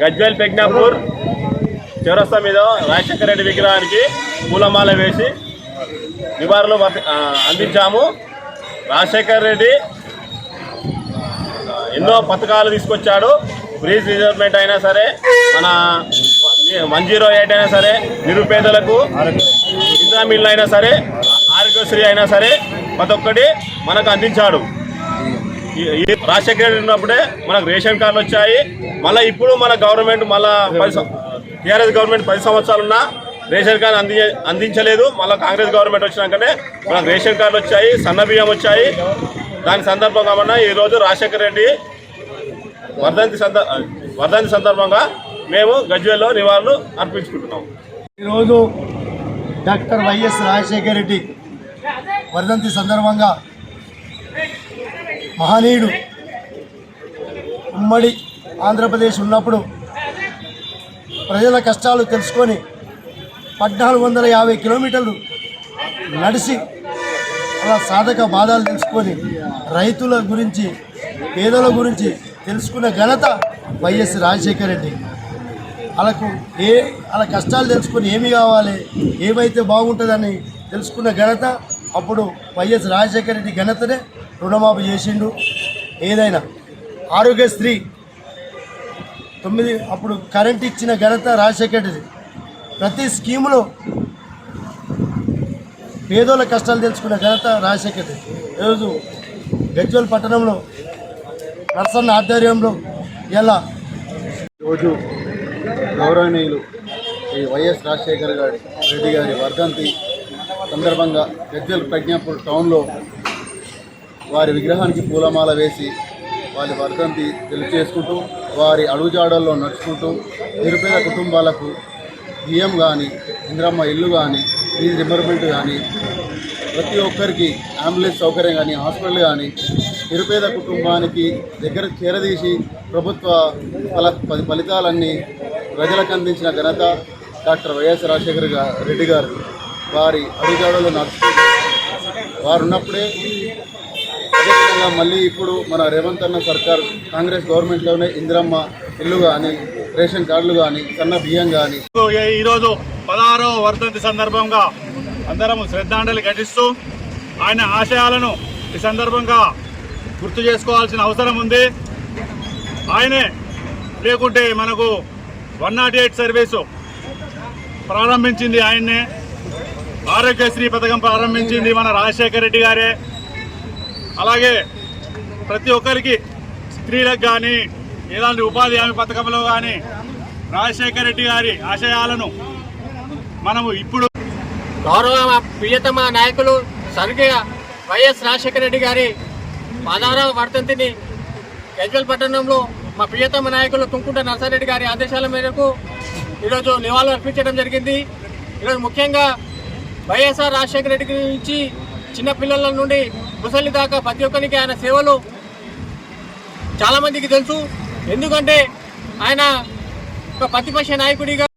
గజ్వేల్ పెగ్నాపూర్ చౌరస్తా మీద రాజశేఖర రెడ్డి విగ్రహానికి పూలమాల వేసి నివారణలు అందించాము. రాజశేఖర రెడ్డి ఎన్నో పథకాలు తీసుకొచ్చాడు. ఫ్రీజ్ రిజర్వ్మెంట్ అయినా సరే మన వన్ జీరో ఎయిట్ అయినా సరే నిరుపేదలకు ఇంద్రామిల్ అయినా సరే ఆరోగ్యశ్రీ అయినా సరే ప్రతి ఒక్కటి మనకు అందించాడు. రాజశేఖర రెడ్డి ఉన్నప్పుడే మనకు రేషన్ కార్డులు వచ్చాయి. మళ్ళీ ఇప్పుడు మన గవర్నమెంట్ మళ్ళా పది టీఆర్ఎస్ గవర్నమెంట్ పది సంవత్సరాలున్నా రేషన్ కార్డు అంది అందించలేదు. మళ్ళీ కాంగ్రెస్ గవర్నమెంట్ వచ్చినాకనే మనకు రేషన్ కార్డులు వచ్చాయి సన్న బియ్యం వచ్చాయి. దాని సందర్భంగా మన ఈరోజు రాజశేఖర రెడ్డి వర్ధంతి సంద వర్ధంతి సందర్భంగా మేము గజ్వేల్లో నివాళులు అర్పించుకుంటున్నాం. ఈరోజు డాక్టర్ వైఎస్ రాజశేఖర రెడ్డి వర్ధంతి సందర్భంగా మహనీయుడు. ఉమ్మడి ఆంధ్రప్రదేశ్ ఉన్నప్పుడు ప్రజల కష్టాలు తెలుసుకొని పద్నాలుగు వందల యాభై కిలోమీటర్లు నడిచి అలా సాధక బాధలు తెలుసుకొని రైతుల గురించి పేదల గురించి తెలుసుకున్న ఘనత వైఎస్ రాజశేఖర రెడ్డి. వాళ్ళకు ఏ వాళ్ళ కష్టాలు తెలుసుకొని ఏమి కావాలి ఏమైతే బాగుంటుందని తెలుసుకున్న ఘనత అప్పుడు వైఎస్ రాజశేఖర రెడ్డి ఘనతనే. రుణమాఫీ చేసిండు. ఏదైనా ఆరోగ్యశ్రీ తొమ్మిది అప్పుడు కరెంట్ ఇచ్చిన ఘనత రాజశేఖర ప్రతి స్కీములో పేదోళ్ళ కష్టాలు తెలుసుకున్న ఘనత రాజశేఖర ఈరోజు గజ్వల్ పట్టణంలో నర్సన్న ఆధ్వర్యంలో ఎలా రోజు గౌరవనీయులు శ్రీ వైఎస్ రాజశేఖర్ గారి రెడ్డి గారి వర్ధంతి సందర్భంగా గజ్వల్ ప్రజ్ఞాపూర్ టౌన్లో వారి విగ్రహానికి పూలమాల వేసి వారి వర్ధంతి తెలియచేసుకుంటూ వారి అడుగుజాడల్లో నడుచుకుంటూ నిరుపేద కుటుంబాలకు బియ్యం కానీ ఇంద్రమ్మ ఇల్లు కానీ ఫీజు రిమర్మెంట్ కానీ ప్రతి ఒక్కరికి అంబులెన్స్ సౌకర్యం కానీ హాస్పిటల్ కానీ నిరుపేద కుటుంబానికి దగ్గర చేరదీసి ప్రభుత్వ ఫల ఫలితాలన్నీ ప్రజలకు అందించిన ఘనత డాక్టర్ వైఎస్ రాజశేఖర్ రెడ్డి గారు. వారి అడుగుజాడలో నడుచుకుంటూ వారు ఉన్నప్పుడే అదేవిధంగా మళ్ళీ ఇప్పుడు మన రేవంత్ అన్న సర్కార్ కాంగ్రెస్ గవర్నమెంట్లోనే ఇందిరమ్మ ఇల్లు కానీ రేషన్ కార్డులు కానీ సన్న బియ్యం కానీ ఈరోజు పదహారవ వర్ధంతి సందర్భంగా అందరం శ్రద్ధాంజలి ఘటిస్తూ ఆయన ఆశయాలను ఈ సందర్భంగా గుర్తు చేసుకోవాల్సిన అవసరం ఉంది. ఆయనే లేకుంటే మనకు వన్ నాట్ ఎయిట్ సర్వీసు ప్రారంభించింది ఆయన్నే. ఆరోగ్యశ్రీ పథకం ప్రారంభించింది మన రాజశేఖర రెడ్డి గారే. అలాగే ప్రతి ఒక్కరికి స్త్రీలకు కానీ ఇలాంటి ఉపాధి హామీ పథకంలో కానీ రాజశేఖర రెడ్డి గారి ఆశయాలను మనము ఇప్పుడు గౌరవ ప్రియతమ నాయకులు స్వర్గీయ వైఎస్ రాజశేఖర రెడ్డి గారి పదహారవ వర్ధంతిని గజ్వల్ పట్టణంలో మా ప్రియతమ నాయకులు తుంకుంట నర్సారెడ్డి గారి ఆదేశాల మేరకు ఈరోజు నివాళులు అర్పించడం జరిగింది. ఈరోజు ముఖ్యంగా వైఎస్ఆర్ రాజశేఖర రెడ్డి నుంచి చిన్న పిల్లల నుండి ముసలి దాకా ప్రతి ఒక్కరికి ఆయన సేవలు చాలామందికి తెలుసు. ఎందుకంటే ఆయన ఒక ప్రతిపక్ష నాయకుడిగా